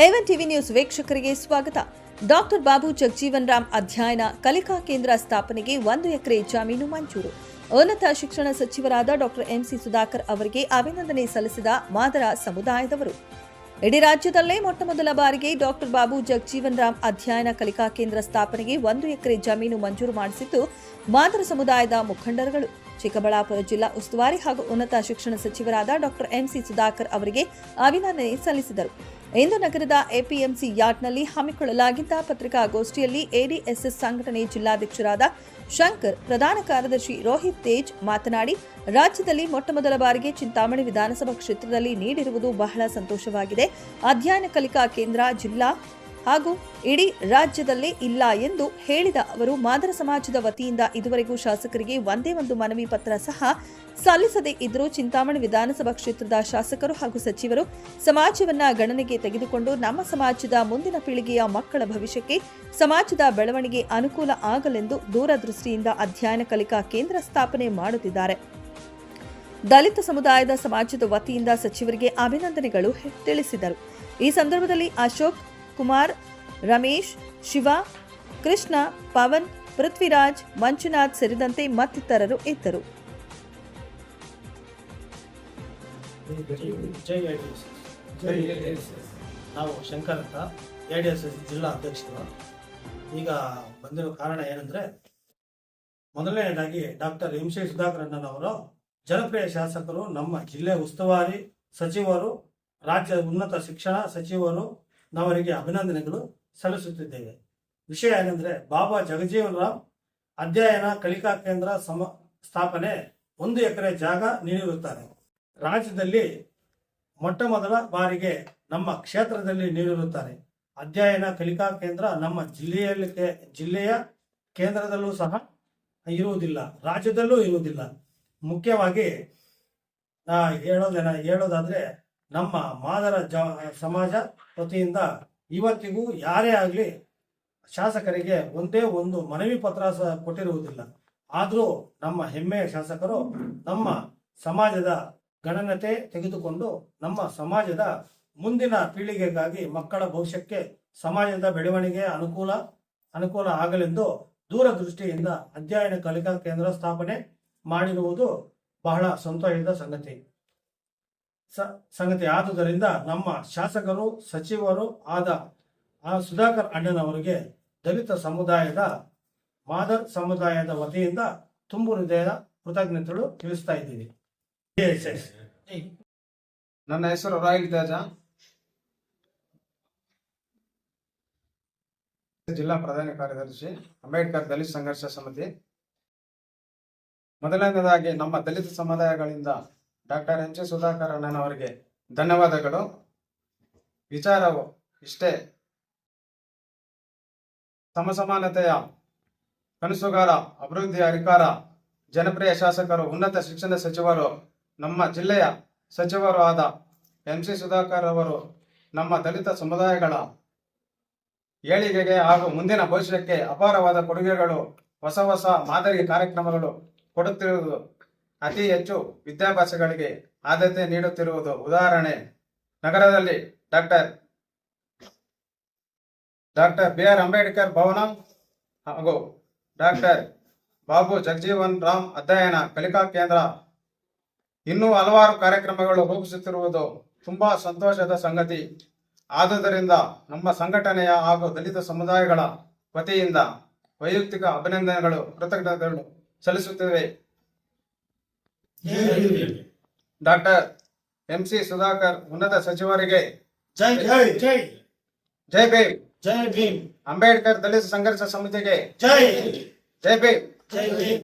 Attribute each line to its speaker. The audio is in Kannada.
Speaker 1: ಏವನ್ ಟಿವಿ ನ್ಯೂಸ್ ವೀಕ್ಷಕರಿಗೆ ಸ್ವಾಗತ. ಡಾಕ್ಟರ್ ಬಾಬು ಜಗಜೀವನ್ ರಾಮ್ ಅಧ್ಯಯನ ಕಲಿಕಾ ಕೇಂದ್ರ ಸ್ಥಾಪನೆಗೆ ಒಂದು ಎಕರೆ ಜಮೀನು ಮಂಜೂರು. ಉನ್ನತ ಶಿಕ್ಷಣ ಸಚಿವರಾದ ಡಾಕ್ಟರ್ ಎಂಸಿ ಸುಧಾಕರ್ ಅವರಿಗೆ ಅಭಿನಂದನೆ ಸಲ್ಲಿಸಿದ ಮಾದರ ಸಮುದಾಯದವರು. ಇಡೀ ರಾಜ್ಯದಲ್ಲೇ ಮೊಟ್ಟಮೊದಲ ಬಾರಿಗೆ ಡಾಕ್ಟರ್ ಬಾಬು ಜಗಜೀವನ್ ರಾಮ್ ಅಧ್ಯಯನ ಕಲಿಕಾ ಕೇಂದ್ರ ಸ್ಥಾಪನೆಗೆ ಒಂದು ಎಕರೆ ಜಮೀನು ಮಂಜೂರು ಮಾಡಿಸಿದ್ದು, ಮಾದರ ಸಮುದಾಯದ ಮುಖಂಡರುಗಳು. ಚಿಕ್ಕಬಳ್ಳಾಪುರ ಜಿಲ್ಲಾ ಉಸ್ತುವಾರಿ ಹಾಗೂ ಉನ್ನತ ಶಿಕ್ಷಣ ಸಚಿವರಾದ ಡಾಕ್ಟರ್ ಎಂಸಿ ಸುಧಾಕರ್ ಅವರಿಗೆ ಅಭಿನಂದನೆ ಸಲ್ಲಿಸಿದರು. ಇಂದು ನಗರದ ಎಪಿಎಂಸಿ ಯಾರ್ಡ್ನಲ್ಲಿ ಹಮ್ಮಿಕೊಳ್ಳಲಾಗಿದ್ದ ಪತ್ರಿಕಾಗೋಷ್ಠಿಯಲ್ಲಿ ಎಡಿಎಸ್ಎಸ್ ಸಂಘಟನೆ ಜಿಲ್ಲಾಧ್ಯಕ್ಷರಾದ ಶಂಕರ್, ಪ್ರಧಾನ ಕಾರ್ಯದರ್ಶಿ ರೋಹಿತ್ ತೇಜ್ ಮಾತನಾಡಿ, ರಾಜ್ಯದಲ್ಲಿ ಮೊಟ್ಟಮೊದಲ ಬಾರಿಗೆ ಚಿಂತಾಮಣಿ ವಿಧಾನಸಭಾ ಕ್ಷೇತ್ರದಲ್ಲಿ ನೀಡಿರುವುದು ಬಹಳ ಸಂತೋಷವಾಗಿದೆ. ಅಧ್ಯಯನ ಕಲಿಕಾ ಕೇಂದ್ರ, ಜಿಲ್ಲಾ ಹಾಗೂ ಇಡೀ ರಾಜ್ಯದಲ್ಲೇ ಇಲ್ಲ ಎಂದು ಹೇಳಿದ ಅವರು, ಮಾದರ ಸಮಾಜದ ವತಿಯಿಂದ ಇದುವರೆಗೂ ಶಾಸಕರಿಗೆ ಒಂದೇ ಒಂದು ಮನವಿ ಪತ್ರ ಸಹ ಸಲ್ಲಿಸದೇ ಇದ್ದರೂ ಚಿಂತಾಮಣಿ ವಿಧಾನಸಭಾ ಕ್ಷೇತ್ರದ ಶಾಸಕರು ಹಾಗೂ ಸಚಿವರು ಸಮಾಜವನ್ನ ಗಣನೆಗೆ ತೆಗೆದುಕೊಂಡು ನಮ್ಮ ಸಮಾಜದ ಮುಂದಿನ ಪೀಳಿಗೆಯ ಮಕ್ಕಳ ಭವಿಷ್ಯಕ್ಕೆ ಸಮಾಜದ ಬೆಳವಣಿಗೆ ಅನುಕೂಲ ಆಗಲೆಂದು ದೂರದೃಷ್ಟಿಯಿಂದ ಅಧ್ಯಯನ ಕಲಿಕಾ ಕೇಂದ್ರ ಸ್ಥಾಪನೆ ಮಾಡುತ್ತಿದ್ದಾರೆ. ದಲಿತ ಸಮುದಾಯದ ಸಮಾಜದ ವತಿಯಿಂದ ಸಚಿವರಿಗೆ ಅಭಿನಂದನೆಗಳು ತಿಳಿಸಿದರು ಈ ಸಂದರ್ಭದಲ್ಲಿ ಅಶೋಕ್ ಕುಮಾರ್ ರಮೇಶ್, ಶಿವ, ಕೃಷ್ಣ, ಪವನ್, ಪೃಥ್ವಿರಾಜ್, ಮಂಜುನಾಥ್ ಸೇರಿದಂತೆ ಮತ್ತಿತರರು ಇದ್ದರು.
Speaker 2: ನಾವು ಶಂಕರ್ ಅಂತ ಎ ಡಿ ಎಸ್ ಎಸ್ ಜಿಲ್ಲಾ ಅಧ್ಯಕ್ಷರು. ಈಗ ಬಂದಿರೋ ಕಾರಣ ಏನಂದ್ರೆ, ಮೊದಲನೇದಾಗಿ ಡಾಕ್ಟರ್ ಎಂ ಸಿ ಸುಧಾಕರ್ ಅವರು ಜನಪ್ರಿಯ ಶಾಸಕರು ನಮ್ಮ ಜಿಲ್ಲೆ ಉಸ್ತುವಾರಿ ಸಚಿವರು ರಾಜ್ಯ ಉನ್ನತ ಶಿಕ್ಷಣ ಸಚಿವರು ನವರಿಗೆ ಅಭಿನಂದನೆಗಳು ಸಲ್ಲಿಸುತ್ತಿದ್ದೇವೆ. ವಿಷಯ ಏನೆಂದರೆ ಬಾಬಾ ಜಗಜೀವನ್ ರಾಮ್ ಅಧ್ಯಯನ ಕಲಿಕಾ ಕೇಂದ್ರ ಸಮ ಸ್ಥಾಪನೆ ಒಂದು ಎಕರೆ ಜಾಗ ನೀಡಿರುತ್ತಾರೆ. ರಾಜ್ಯದಲ್ಲಿ ಮೊಟ್ಟ ಮೊದಲ ಬಾರಿಗೆ ನಮ್ಮ ಕ್ಷೇತ್ರದಲ್ಲಿ ನೀಡಿರುತ್ತಾರೆ. ಅಧ್ಯಯನ ಕಲಿಕಾ ಕೇಂದ್ರ ನಮ್ಮ ಜಿಲ್ಲೆಯಲ್ಲಿ ಜಿಲ್ಲೆಯ ಕೇಂದ್ರದಲ್ಲೂ ಸಹ ಇರುವುದಿಲ್ಲ, ರಾಜ್ಯದಲ್ಲೂ ಇರುವುದಿಲ್ಲ. ಮುಖ್ಯವಾಗಿ ಹೇಳೋದೇನ ಹೇಳೋದಾದ್ರೆ ನಮ್ಮ ಮಾದರ ಜ ಸಮಾಜ ವತಿಯಿಂದ ಇವತ್ತಿಗೂ ಯಾರೇ ಆಗಲಿ ಶಾಸಕರಿಗೆ ಒಂದೇ ಒಂದು ಮನವಿ ಪತ್ರ ಸಹ ಕೊಟ್ಟಿರುವುದಿಲ್ಲ. ಆದರೂ ನಮ್ಮ ಹೆಮ್ಮೆಯ ಶಾಸಕರು ನಮ್ಮ ಸಮಾಜದ ಗಣನತೆ ತೆಗೆದುಕೊಂಡು ನಮ್ಮ ಸಮಾಜದ ಮುಂದಿನ ಪೀಳಿಗೆಗಾಗಿ ಮಕ್ಕಳ ಭವಿಷ್ಯಕ್ಕೆ ಸಮಾಜದ ಬೆಳವಣಿಗೆ ಅನುಕೂಲ ಅನುಕೂಲ ಆಗಲೆಂದು ದೂರದೃಷ್ಟಿಯಿಂದ ಅಧ್ಯಯನ ಕಲಿಕಾ ಕೇಂದ್ರ ಸ್ಥಾಪನೆ ಮಾಡಿರುವುದು ಬಹಳ ಸಂತೋಷದ ಸಂಗತಿ. ಸಂಗತಿ ಆದುದರಿಂದ ನಮ್ಮ ಶಾಸಕರು, ಸಚಿವರು ಆದ ಆ ಸುಧಾಕರ್ ಅಣ್ಣನವರಿಗೆ ದಲಿತ ಸಮುದಾಯದ, ಮಾದರ್ ಸಮುದಾಯದ ವತಿಯಿಂದ ತುಂಬು ಹೃದಯದ ಕೃತಜ್ಞತೆಗಳು ತಿಳಿಸ್ತಾ ಇದ್ದೀವಿ.
Speaker 3: ನನ್ನ ಹೆಸರು ರಾಯಲ್ ತೇಜ ಜಿಲ್ಲಾ ಪ್ರಧಾನ ಕಾರ್ಯದರ್ಶಿ, ಅಂಬೇಡ್ಕರ್ ದಲಿತ ಸಂಘರ್ಷ ಸಮಿತಿ. ಮೊದಲನೇದಾಗಿ ನಮ್ಮ ದಲಿತ ಸಮುದಾಯಗಳಿಂದ ಡಾಕ್ಟರ್ ಎಂ ಜಿ ಸುಧಾಕರ್ ಅಣ್ಣನವರಿಗೆ ಧನ್ಯವಾದಗಳು. ವಿಚಾರವು ಇಷ್ಟೇ. ಸಮಸಮಾನತೆಯ ಕನಸುಗಾರ, ಅಭಿವೃದ್ಧಿ ಅಧಿಕಾರ, ಜನಪ್ರಿಯ ಶಾಸಕರು, ಉನ್ನತ ಶಿಕ್ಷಣ ಸಚಿವರು, ನಮ್ಮ ಜಿಲ್ಲೆಯ ಸಚಿವರು ಆದ ಎಂ ಸಿ ಸುಧಾಕರ್ ಅವರು ನಮ್ಮ ದಲಿತ ಸಮುದಾಯಗಳ ಏಳಿಗೆಗೆ ಹಾಗೂ ಮುಂದಿನ ಭವಿಷ್ಯಕ್ಕೆ ಅಪಾರವಾದ ಕೊಡುಗೆಗಳು, ಹೊಸ ಹೊಸ ಮಾದರಿ ಕಾರ್ಯಕ್ರಮಗಳು ಕೊಡುತ್ತಿರುವುದು ಅತಿ ಹೆಚ್ಚು ವಿದ್ಯಾಭ್ಯಾಸಗಳಿಗೆ ಆದ್ಯತೆ ನೀಡುತ್ತಿರುವುದು ಉದಾಹರಣೆ. ನಗರದಲ್ಲಿ doctor doctor B R Ambedkar ಭವನ ಹಾಗೂ ಡಾಕ್ಟರ್ ಬಾಬು ಜಗಜೀವನ್ ರಾಮ್ ಅಧ್ಯಯನ ಕಲಿಕಾ ಕೇಂದ್ರ. ಇನ್ನೂ ಹಲವಾರು ಕಾರ್ಯಕ್ರಮಗಳು ರೂಪಿಸುತ್ತಿರುವುದು ತುಂಬಾ ಸಂತೋಷದ ಸಂಗತಿ. ಆದುದರಿಂದ ನಮ್ಮ ಸಂಘಟನೆಯ ಹಾಗೂ ದಲಿತ ಸಮುದಾಯಗಳ ವತಿಯಿಂದ ವೈಯಕ್ತಿಕ ಅಭಿನಂದನೆಗಳು, ಕೃತಜ್ಞತೆಗಳು ಸಲ್ಲಿಸುತ್ತೇವೆ. ಡಾಕ್ಟರ್ ಎಂ ಸಿ ಸುಧಾಕರ್ ಉನ್ನತ ಸಚಿವರಿಗೆ
Speaker 2: ಜೈ ಜೈ ಜೈ
Speaker 3: ಜೈ ಭೀಮ್.
Speaker 2: ಜೈ ಭೀಮ್.
Speaker 3: ಅಂಬೇಡ್ಕರ್ ದಲಿತ ಸಂಘರ್ಷ ಸಮಿತಿಗೆ
Speaker 2: ಜೈ
Speaker 3: ಜೈ ಭೀಮ್.
Speaker 2: ಜೈ ಭೀಮ್